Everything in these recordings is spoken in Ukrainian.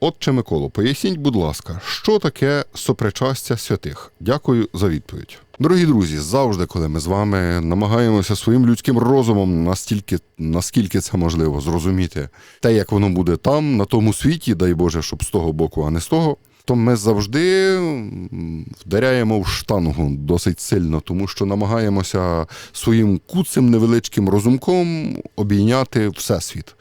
Отче Миколо, поясніть, будь ласка, що таке сопричастя святих? Дякую за відповідь. Дорогі друзі, завжди, коли ми з вами намагаємося своїм людським розумом настільки, наскільки це можливо, зрозуміти те, як воно буде там, на тому світі, дай Боже, щоб з того боку, а не з того, то ми завжди вдаряємо в штангу досить сильно, тому що намагаємося своїм куцим невеличким розумком обійняти всесвіт.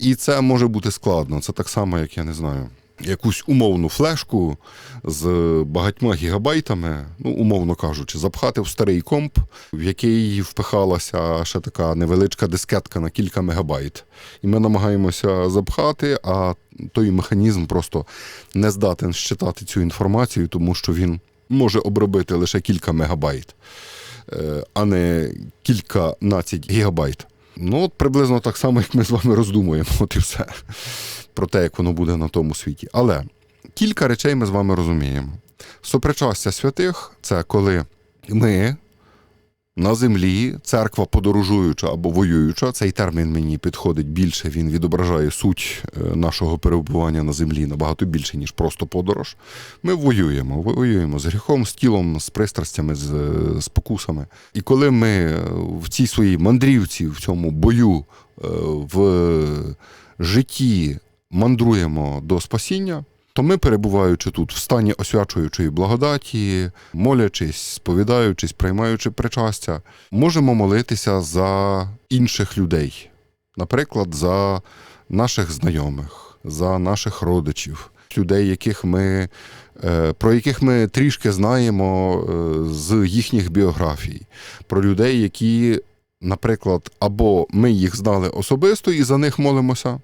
І це може бути складно. Це так само, як я не знаю. Якусь умовну флешку з багатьма гігабайтами, ну, умовно кажучи, запхати в старий комп, в який впихалася ще така невеличка дискетка на кілька мегабайт. І ми намагаємося запхати, а той механізм просто не здатен щитати цю інформацію, тому що він може обробити лише кілька мегабайт, е, а не кільканадцять гігабайт. Ну, от приблизно так само, як ми з вами роздумуємо, от і все про те, як воно буде на тому світі. Але кілька речей ми з вами розуміємо. Сопричастя святих це коли ми на землі, церква подорожуюча або воююча, цей термін мені підходить більше, він відображає суть е, нашого перебування на землі набагато більше, ніж просто подорож. Ми воюємо, воюємо з гріхом, з тілом, з пристрастями, з е, спокусами. І коли ми е, в цій своїй мандрівці, в цьому бою, в житті мандруємо до спасіння, то ми, перебуваючи тут в стані освячуючої благодаті, молячись, сповідаючись, приймаючи причастя, можемо молитися за інших людей, наприклад, за наших знайомих, за наших родичів, людей, яких ми, е, про яких ми трішки знаємо е, з їхніх біографій, про людей, які, наприклад, або ми їх знали особисто і за них молимося.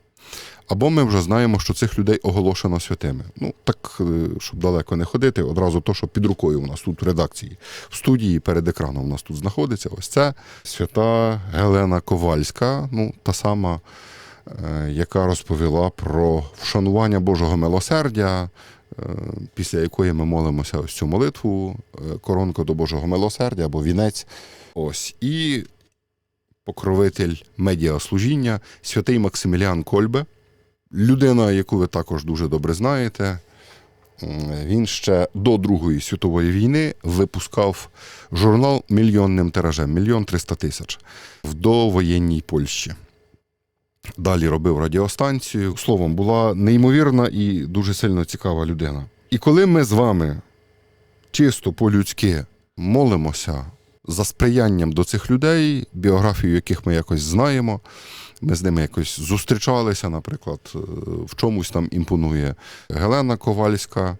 Або ми вже знаємо, що цих людей оголошено святими. Ну так, е, щоб далеко не ходити, одразу то, що під рукою у нас тут в редакції, в студії перед екраном у нас тут знаходиться. Ось це свята Гелена Ковальська, ну та сама, е, яка розповіла про вшанування Божого милосердя, е, після якої ми молимося ось цю молитву, коронку до Божого милосердя або вінець. Ось і покровитель медіаслужіння, святий Максиміліан Кольбе. Людина, яку ви також дуже добре знаєте, він ще до Другої світової війни випускав журнал мільйонним тиражем, мільйон триста тисяч в довоєнній Польщі. Далі робив радіостанцію. Словом, була неймовірна і дуже сильно цікава людина. І коли ми з вами чисто по-людськи молимося за сприянням до цих людей, біографію яких ми якось знаємо, ми з ними якось зустрічалися, наприклад, е, в чомусь там імпонує Гелена Ковальська,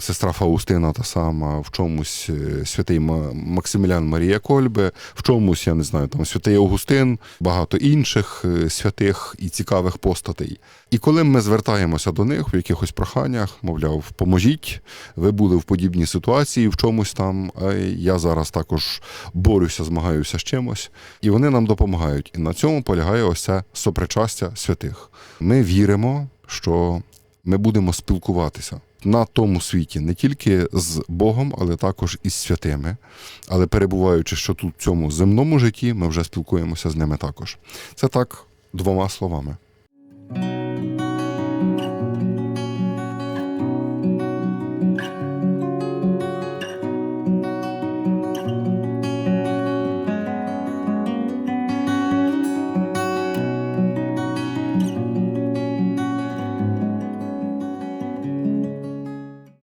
сестра Фаустина та сама, в чомусь е, святий Ма- Максимілян Марія Кольбе, в чомусь, я не знаю, там святий Августин, багато інших е, святих і цікавих постатей. І коли ми звертаємося до них в якихось проханнях, мовляв, поможіть, ви були в подібній ситуації, в чомусь там, а я зараз також борюся, змагаюся з чимось, і вони нам допомагають. І на цьому полягає ось це сопричастя святих. Ми віримо, що ми будемо спілкуватися на тому світі не тільки з Богом, але також із святими. Але перебуваючи, що тут в цьому земному житті, ми вже спілкуємося з ними також. Це так двома словами.